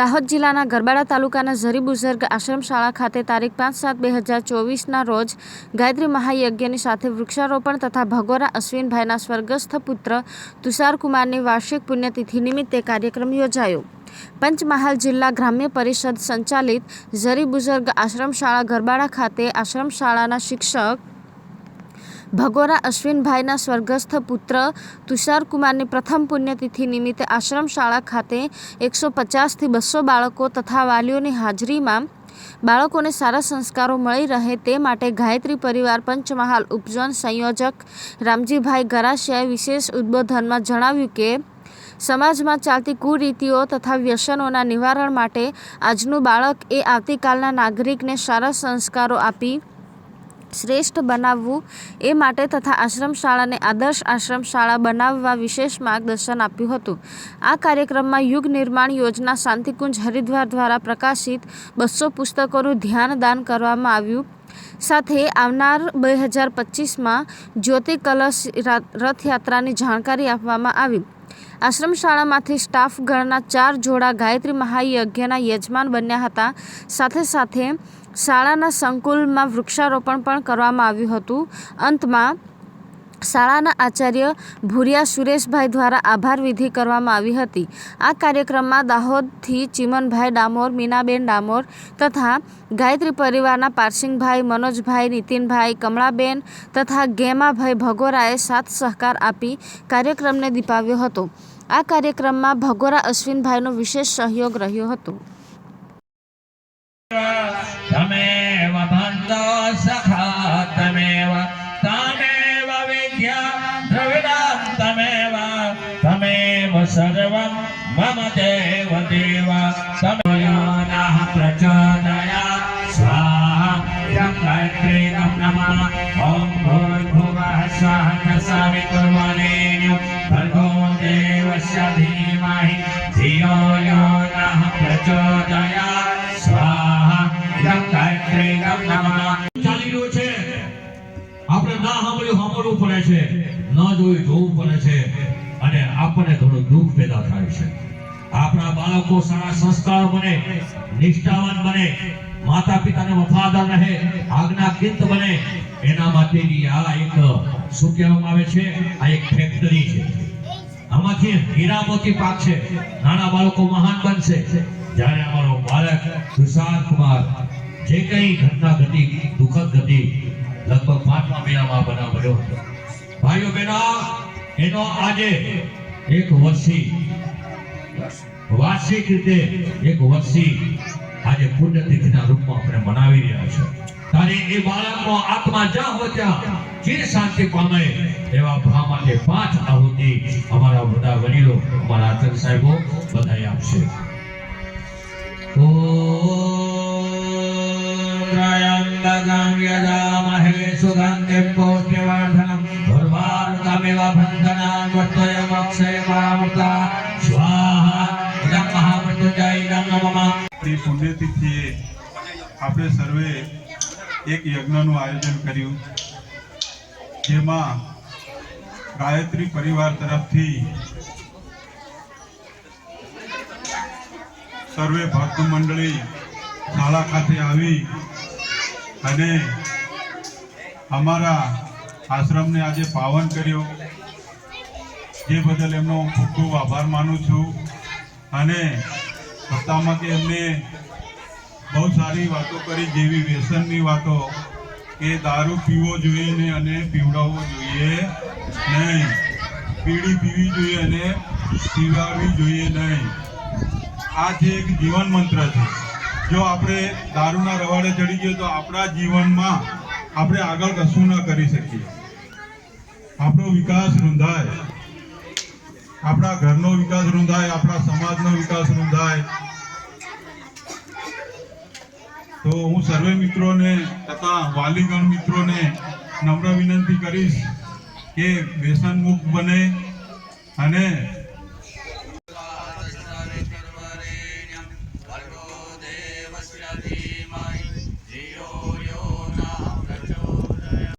દાહોદ જિલ્લાના ગરબાડા તાલુકાના ઝરી બુઝર્ગ આશ્રમ શાળા ખાતે તારીખ પાંચ સાત બે હજાર ચોવીસના રોજ ગાયત્રી મહાયજ્ઞની સાથે વૃક્ષારોપણ તથા ભગોરા અશ્વિનભાઈના સ્વર્ગસ્થ પુત્ર તુષારકુમારની વાર્ષિક પુણ્યતિથિ નિમિત્તે કાર્યક્રમ યોજાયો. પંચમહાલ જિલ્લા ગ્રામ્ય પરિષદ સંચાલિત ઝરી બુઝર્ગ આશ્રમ શાળા ગરબાડા ખાતે આશ્રમ શાળાના શિક્ષક ભગોરા અશ્વિનભાઈના સ્વર્ગસ્થ પુત્ર તુષારકુમારની પ્રથમ પુણ્યતિથિ નિમિત્તે આશ્રમ શાળા ખાતે એકસો પચાસથી બસો બાળકો તથા વાલીઓની હાજરીમાં બાળકોને સારા સંસ્કારો મળી રહે તે માટે ગાયત્રી પરિવાર પંચમહાલ ઉપઝોન સંયોજક રામજીભાઈ ગરાસિયાએ વિશેષ ઉદ્બોધનમાં જણાવ્યું કે, સમાજમાં ચાલતી કુરીતિઓ તથા વ્યસનોના નિવારણ માટે આજનું બાળક એ આવતીકાલના નાગરિકને સારા સંસ્કારો આપી શ્રેષ્ઠ બનાવવું એ માટે તથા આશ્રમ શાળાને આદર્શ આશ્રમ શાળા બનાવવા વિશેષ માર્ગદર્શન આપ્યું હતું. આ કાર્યક્રમમાં યુગ નિર્માણ યોજના શાંતિકુંજ હરિદ્વાર દ્વારા પ્રકાશિત બસો પુસ્તકોનું ધ્યાનદાન કરવામાં આવ્યું. સાથે આવનાર બે હજાર પચીસમાં જ્યોતિ કલશ રથયાત્રાની જાણકારી આપવામાં આવી. આશ્રમ શાળામાંથી સ્ટાફ ગણના ચાર જોડા ગાયત્રી મહાયજ્ઞના યજમાન બન્યા હતા. સાથે સાથે શાળાના સંકુલમાં વૃક્ષારોપણ પણ કરવામાં આવ્યું હતું. અંતમાં શાળાના આચાર્ય ભુરિયા સુરેશભાઈ દ્વારા આભાર વિધિ કરવામાં આવી હતી. આ કાર્યક્રમમાં દાહોદથી ચિમનભાઈ ડામોર, મીનાબેન ડામોર તથા ગાયત્રી પરિવારના પારસિંગભાઈ, મનોજભાઈ, નીતિનભાઈ, કમળાબેન તથા ગેમાભાઈ ભગોરાએ સાથ સહકાર આપી કાર્યક્રમને દીપાવ્યો હતો. આ કાર્યક્રમમાં ભગોરા અશ્વિનભાઈનો વિશેષ સહયોગ રહ્યો હતો. તમેવ સર્વં મમ દેવ દેવ તમેયોનઃ પ્રચોદયા સ્વાહા યં ગાયત્રી નમઃ ઓમ ભૂર્ભુવઃ સ્વાહ સવિતુર્વરેણ્યં ભર્ગો દેવસ્ય ધીમહિ ધિયો યો નઃ પ્રચોદયાत् સ્વાહા યં ગાયત્રી નમઃ ચાલી રહ્યું છે. આપણે ના સાંભળ્યું, સાંભળવું પડે છે. ન જોયું, જોવું પડે છે. અને આપણને થોડું દુઃખ પેદા થાય છે. આપણા બાળકો સારા સંસ્કાર બને, નિષ્ઠાવાન બને માતા પિતાને વફાદાર રહે આજ્ઞાકિત બને, એના માટેની આ એક, શું કહેવામાં આવે છે? આ એક ફેક્ટરી છે. આમાંથી હીરા મોતી પાકશે નાના બાળકો મહાન બનશે. જ્યારે અમારો બાળક તુષાર કુમાર, જે કઈ ઘટના ઘટી, દુઃખદ ઘટી, લગભગ પાંચમા મહિનામાં બનાવ બન્યો હતો. ભાઈઓ બહેનો એનો આજે એક વર્ષી વાર્ષિક રીતે એક વર્ષી આજે પુણ્યતિથિના રૂપમાં આપણે મનાવી રહ્યા છે. ત્યારે એ બાળકનો આત્મા જ્યાં હોય ત્યાં ચીર શાંતિ પામે એવા ભા માટે પાંચ આહુતિ અમારા બધા વડીલો, અમારા આચર સાહેબો બધાએ આપશે. ત્રયંબકં યજામહે સુગંધિં પુષ્ટિવર્ધનં ઉર્વારુકમિવ બંધનાन् પુણ્યતિથિએ આપણે સર્વે એક યજ્ઞનું આયોજન કર્યું, જેમાં ગાયત્રી પરિવાર તરફથી સર્વે ભક્ત મંડળી શાળા ખાતે આવી અને અમારા આશ્રમને આજે પાવન કર્યો. જે બદલ એમનો ખૂબ ખૂબ આભાર માનું છું. અને સત્તામાં કે એમને બહુ સારી વાતો કરી, જેવી વ્યસનની વાતો, કે દારૂ પીવો જોઈએ ને અને પીવડાવવો જોઈએ નહીં. પીડી પીવી જોઈએ અને પીવાવી જોઈએ નહીં. આ જે એક જીવન મંત્ર છે. જો આપણે દારૂના રવાડે ચડી ગયો તો આપણા જીવનમાં આપણે આગળ કશું ન કરી શકીએ. આપણો વિકાસ રૂંધાય આપણા ઘરનો વિકાસ રૂંધાય, આપણા સમાજનો વિકાસ રૂંધાય. તો હું સર્વે મિત્રોને તથા વાલીગણ મિત્રોને નમ્ર વિનંતી કરીશ કે વ્યસન મુક્ત બને અને